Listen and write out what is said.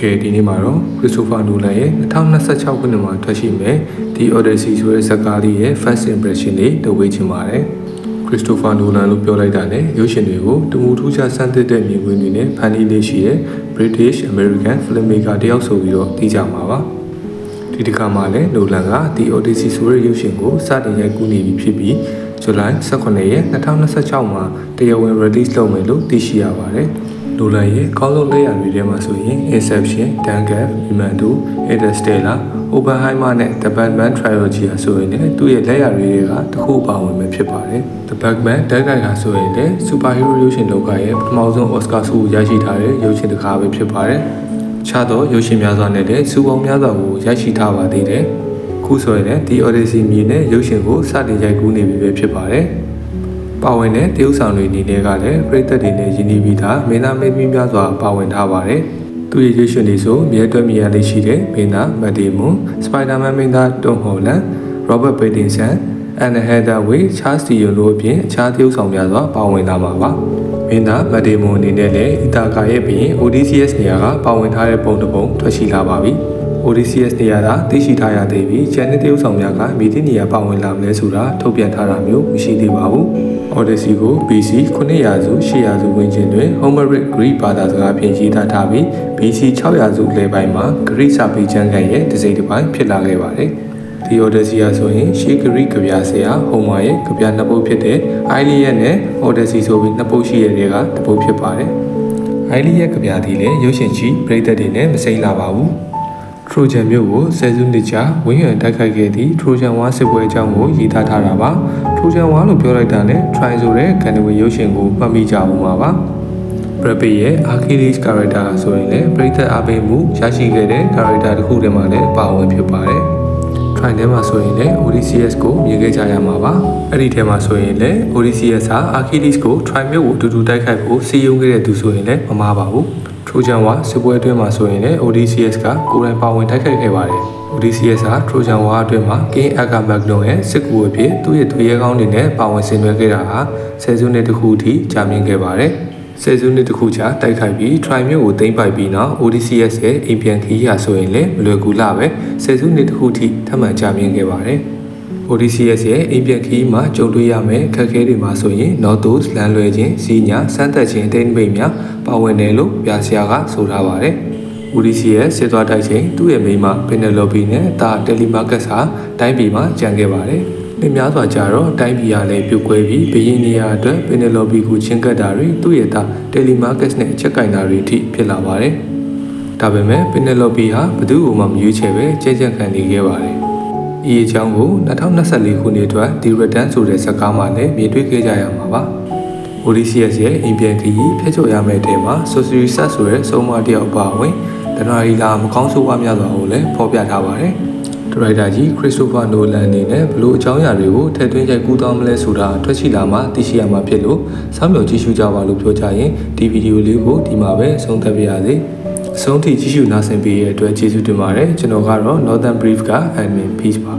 ကဲဒီနေ့မှာတော့ Christopher Nolan ရဲ့2026ခုနှစ်မှာထွက်ရှိမဲ့ The Odyssey ဆိုတဲ့ဇာတ်ကားလေးရဲ့ first impression လေးလုပ်ဝေးချင်ပါတယ် Christopher Nolan လို့ပြောလိုက်တာနဲ့ရုပ်ရှင်တွေကိုတမူထူးခြားစမ်းသစ်တဲ့မြင်ကွင်းတွေနဲ့ဖန်တီးလေးရှိတဲ့ British American filmmaker တယောက်ဆိုပြီးတော့သိကြမှာပါဒီတစ်ခါမှလည်း Nolan က The Odyssey ဆိုတဲ့ရုပ်ရှင်ကိုစတင်ရိုက်ကူးနေပြီဖြစ်ပြီးဇူလိုင်18ရက်2026မှာတရားဝင် release လုပ်မယ်လို့သိရှိရပါတယ်။ နိုလန်ရဲ့ကောင်းဆုံးလက်ရာတွေထဲမှာဆိုရင် Inception, Dunkirk, Memento, Interstellar, Oppenheimer နဲ့ The Batman Trilogy ဆိုရင်လည်းသူ့ရဲ့လက်ရာတွေကတစ်ခုပါဝင်မှာဖြစ်ပါတယ်။ The Batman တိုက်ခိုက်ကဆိုရင်လည်း Superhero ရုပ်ရှင်လောကရဲ့ပထမဆုံး Oscar ဆုကိုရရှိထားတဲ့ရုပ်ရှင်တစ်ခါပဲဖြစ်ပါတယ်။ခြားသောရုပ်ရှင်များစွာနဲ့လည်းစူပေါင်းများစွာကိုရရှိထားပါသေးတယ်။ခုဆိုရင်လည်း The Odyssey မြေနဲ့ရုပ်ရှင်ကိုစတင်ရိုက်ကူးနေပြီပဲဖြစ်ပါတယ်။ ပါဝင်တဲ့တရုတ်ဆောင်တွေအနေနဲ့ကလည်းပြည်သက်တွေနဲ့ယဉ်ကျေးပြီးသားမင်းသားမင်းသမီးများစွာပါဝင်ထားပါတယ်။သူရဲ့ရွှေရှင်တွေဆိုမြဲတွဲမြရလေးရှိတဲ့မင်းသားမက်ဒီမွန်စပိုင်ဒါမန်မင်းသားတွန်ဟော်လန်ရောဘတ်ပေတင်ဆန်အန်နဟက်ဒါဝေးချားစတီယိုတို့အပြင်အခြားတရုတ်ဆောင်များစွာပါဝင်လာမှာပါ။မင်းသားမက်ဒီမွန်အနေနဲ့လည်းအီတာကာရဲ့ဘရင် ODCS နေရာကပါဝင်ထားတဲ့ပုံတစ်ပုံထွက်ရှိလာပါပြီ။ ODCS နေရာသာသိရှိထားရသေးပြီးကျန်တဲ့တရုတ်ဆောင်များကမိသည့်နေရာပါဝင်လာမလဲဆိုတာထုတ်ပြန်ထားတာမျိုးမရှိသေးပါဘူး။ Odyssey ကို BC 900ရာစု800ရာစုဝန်းကျင်တွင် Homeric Greek ဘာသာစကားဖြင့်ရေးသားထားပြီး BC 600ရာစုလယ်ပိုင်းမှာ Greek စာပေကျမ်းဂန်ရဲ့တစ်စိတ်တစ်ပိုင်းဖြစ်လာခဲ့ပါတယ်။ The Odyssey ဟာဆိုရင်ရှေးဂရိကဗျာဆရာဟောမာရဲ့ကဗျာနှစ်ပုဒ်ဖြစ်တဲ့ Iliad နဲ့ Odyssey ဆိုပြီးနှစ်ပုဒ်ရှိတဲ့တွေကတစ်ပုဒ်ဖြစ်ပါတယ်။ Iliad ရဲ့ကဗျာဒီလည်းရုပ်ရှင်ကြီးပြည်သက်တွေနဲ့မစိမ့်လာပါဘူး။ Trojan မြို့ကိုဆယ်စုနှစ်ကြာဝင်းရံတိုက်ခိုက်ခဲ့သည့် Trojan War စစ်ပွဲအကြောင်းကိုရေးသားထားတာပါ။ Trojan War လို့ပြောလိုက်တာနဲ့ Troy ဆိုတဲ့ကန်နဝေရုပ်ရှင်ကိုမှတ်မိကြအောင်ပါပါ။ Brad Pitt ရဲ့ Achilles character ဆိုရင်လည်းပြည်သက်အပိမှုရရှိခဲ့တဲ့ character တစ်ခုတည်းမှာလည်းပါဝင်ဖြစ်ပါတယ်။ Troy ထဲမှာဆိုရင်လည်း Odysseus ကိုမြင်ခဲ့ကြရမှာပါ။အဲ့ဒီထဲမှာဆိုရင်လည်း Odysseus ဟာ Achilles ကို Troy မြို့ကိုအတူတူတိုက်ခိုက်ဖို့စီးရုံးခဲ့တဲ့သူဆိုရင်လည်းမမှားပါဘူး။ Trojan War စစ်ပွဲအတွင်းမှာဆိုရင်လည်း Odysseus ကကိုယ်တိုင်ပါဝင်တိုက်ခိုက်ခဲ့ပါတယ်။ Odysseus ဟာ Trojan War အတွင်းမှာ King Agamemnon ရဲ့စစ်ကူအဖြစ်သူ့ရဲ့သူရဲကောင်းတွေနဲ့ပါဝင်ဆင်နွှဲခဲ့တာဟာဆယ်စုနှစ်တစ်ခုအထိကြာမြင့်ခဲ့ပါတယ်။ဆယ်စုနှစ်တစ်ခုကြာတိုက်ခိုက်ပြီး Troy မြို့ကိုသိမ်းပိုက်ပြီးနောက် Odysseus ရဲ့အိမ်ပြန်ခီးရာဆိုရင်လည်းမလွယ်ကူလာပဲဆယ်စုနှစ်တစ်ခုအထိထပ်မံကြာမြင့်ခဲ့ပါတယ်။ Odysseus ရဲ့အိမ်ပြန်ခီးမှာကြုံတွေ့ရမယ့်ခက်ခဲတွေမှာဆိုရင် Notos လမ်းလွဲခြင်းစီးညာစမ်းသက်ခြင်းအတိတ်မိတ်များပါဝင်တယ်လို့ပြဆရာကဆိုထားပါတယ်။ Odysseus စစ်သွားတိုက်ချိန်သူ့ရဲ့မိန်းမ Penelope နဲ့တာ Telemachus ဟာတိုင်းပြည်မှာကြံခဲ့ပါတယ်။နှစ်များစွာကြာတော့တိုင်းပြည်ကလည်းပြုတ်ကွဲပြီးဘရင်နေရာအတွက် Penelope ကိုချင်းကပ်တာတွေသူ့ရဲ့သား Telemachus နဲ့ချက်ကင်တာတွေအထိဖြစ်လာပါတယ်။ဒါပေမဲ့ Penelope ဟာဘသူ့ကိုမှမရွေးချယ်ပဲကြဲကြက်ခံနေခဲ့ပါတယ်။ ဤအကြောင်းကို2024ခုနှစ်အတွက် The Return ဆိုတဲ့ဇာတ်ကားမှာလည်းမြင်တွေ့ခဲ့ကြရမှာပါ။ Odysseus ရဲ့အိမ်ပြန်ခရီးဖျက်ချော်ရမယ့်အထဲမှာ Sorcery Set ဆိုတဲ့စုံမတယောက်ပါဝင်တနာရီလာမကောင်းဆိုးဝါးများစွာကိုလည်းဖော်ပြထားပါတယ်။ဒရိုက်တာကြီး Christopher Nolan အနေနဲ့ဘလို့အကြောင်းအရာတွေကိုထည့်သွင်းရိုက်ကူးသွားမလဲဆိုတာထွက်ရှိလာမှသိရှိရမှာဖြစ်လို့စောင့်မျှော်ကြည့်ရှုကြပါလို့ပြောကြရင်ဒီဗီဒီယိုလေးကိုဒီမှာပဲဆုံးသက်ပါရစေ။ အဆုံးထိကြည့်ရှုနားဆင်ပေးရတဲ့အတွက်ကျေးဇူးတင်ပါတယ်ကျွန်တော်ကတော့ Northern Brief က admin peace ပါ